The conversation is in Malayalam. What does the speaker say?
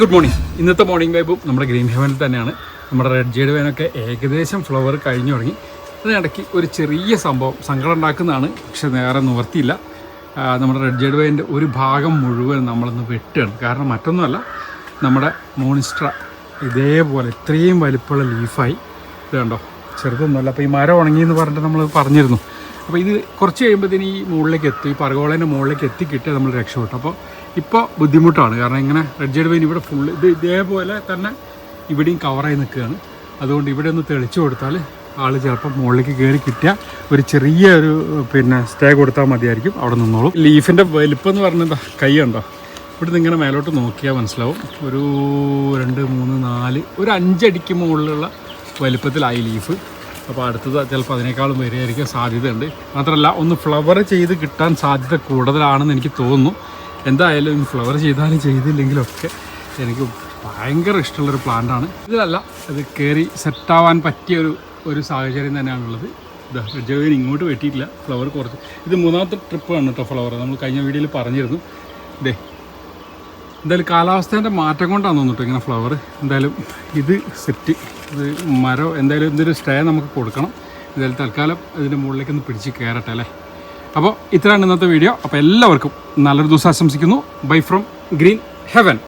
ഗുഡ് മോർണിംഗ് ഇന്നത്തെ മോർണിംഗ് വൈബും നമ്മുടെ ഗ്രീൻ ഹെവനിൽ തന്നെയാണ്. നമ്മുടെ റെഡ് ജേഡ് വേനൊക്കെ ഏകദേശം ഫ്ലവർ കഴിഞ്ഞു തുടങ്ങി. അതിനിടയ്ക്ക് ഒരു ചെറിയ സംഭവം സങ്കടം ഉണ്ടാക്കുന്നതാണ്. പക്ഷെ നേരെ നിവർത്തിയില്ല. നമ്മുടെ റെഡ് ജേഡ് വേന്റെ ഒരു ഭാഗം മുഴുവൻ നമ്മളൊന്ന് വെട്ടുകയാണ്. കാരണം മറ്റൊന്നുമല്ല നമ്മുടെ മോണിസ്ട്ര ഇതേപോലെ ഇത്രയും വലിപ്പമുള്ള ലീഫായി ഇത് കണ്ടോ? ചെറുതൊന്നുമല്ല. അപ്പോൾ ഈ മരം ഉണങ്ങി എന്ന് പറഞ്ഞിട്ട് നമ്മൾ പറഞ്ഞിരുന്നു. അപ്പോൾ ഇത് കുറച്ച് കഴിയുമ്പോഴത്തേന് ഈ മുകളിലേക്ക് എത്തും ഈ പറകോളേന്റെ മുകളിലേക്ക് എത്തിക്കിട്ട് നമ്മൾ രക്ഷപ്പെട്ടു. അപ്പോൾ ഇപ്പോൾ ബുദ്ധിമുട്ടാണ്. കാരണം ഇങ്ങനെ റെഡ് ജെഡ് വെയിൻ ഇവിടെ ഫുള്ള് ഇത് ഇതേപോലെ തന്നെ ഇവിടെയും കവറായി നിൽക്കുകയാണ്. അതുകൊണ്ട് ഇവിടെ ഒന്ന് തെളിച്ചു കൊടുത്താൽ ആൾ ചിലപ്പോൾ മുകളിലേക്ക് കയറി കിട്ടിയാൽ ഒരു ചെറിയ ഒരു പിന്നെ സ്റ്റേ കൊടുത്താൽ മതിയായിരിക്കും. അവിടെ നിന്നോളും. ലീഫിന്റെ വലിപ്പം എന്ന് പറഞ്ഞാൽ കൈ ഉണ്ടോ ഇവിടുന്ന് ഇങ്ങനെ മേലോട്ട് നോക്കിയാൽ മനസ്സിലാവും. ഒരു രണ്ട് മൂന്ന് നാല് ഒരു അഞ്ചടിക്ക് മുകളിലുള്ള വലിപ്പത്തിലായി ലീഫ് അപ്പോൾ അടുത്തത് ചിലപ്പോൾ അതിനേക്കാളും വരികയായിരിക്കും സാധ്യതയുണ്ട്. മാത്രമല്ല ഒന്ന് ഫ്ലവർ ചെയ്ത് കിട്ടാൻ സാധ്യത കൂടുതലാണെന്ന് എനിക്ക് തോന്നുന്നു. എന്തായാലും ഫ്ലവർ ചെയ്താലും ചെയ്തില്ലെങ്കിലൊക്കെ എനിക്ക് ഭയങ്കര ഇഷ്ടമുള്ളൊരു പ്ലാന്റാണ് ഇതിലല്ല അത് കയറി സെറ്റാവാൻ പറ്റിയ ഒരു ഒരു സാഹചര്യം തന്നെയാണുള്ളത്. ജവീൻ ഇങ്ങോട്ട് വെട്ടിയിട്ടില്ല. ഫ്ലവർ കുറച്ച് ഇത് മൂന്നാമത്തെ ട്രിപ്പാണ് കേട്ടോ ഫ്ലവർ നമ്മൾ കഴിഞ്ഞ വീഡിയോയിൽ പറഞ്ഞിരുന്നു. ഇതേ എന്തായാലും കാലാവസ്ഥേന്റെ മാറ്റം കൊണ്ടാണ് തോന്നിട്ട് ഇങ്ങനെ ഫ്ലവർ എന്തായാലും ഇത് സെറ്റ് ഇത് മരം എന്തായാലും ഇതിന്റെ സ്റ്റേ നമുക്ക് കൊടുക്കണം. എന്തായാലും തൽക്കാലം ഇതിന്റെ മുകളിലേക്ക് ഒന്ന് പിടിച്ച് കയറട്ടെ അല്ലേ? അപ്പോൾ ഇത്രയാണ് ഇന്നത്തെ വീഡിയോ അപ്പോൾ എല്ലാവർക്കും നല്ലൊരു ദിവസം ആശംസിക്കുന്നു. Bye from green heaven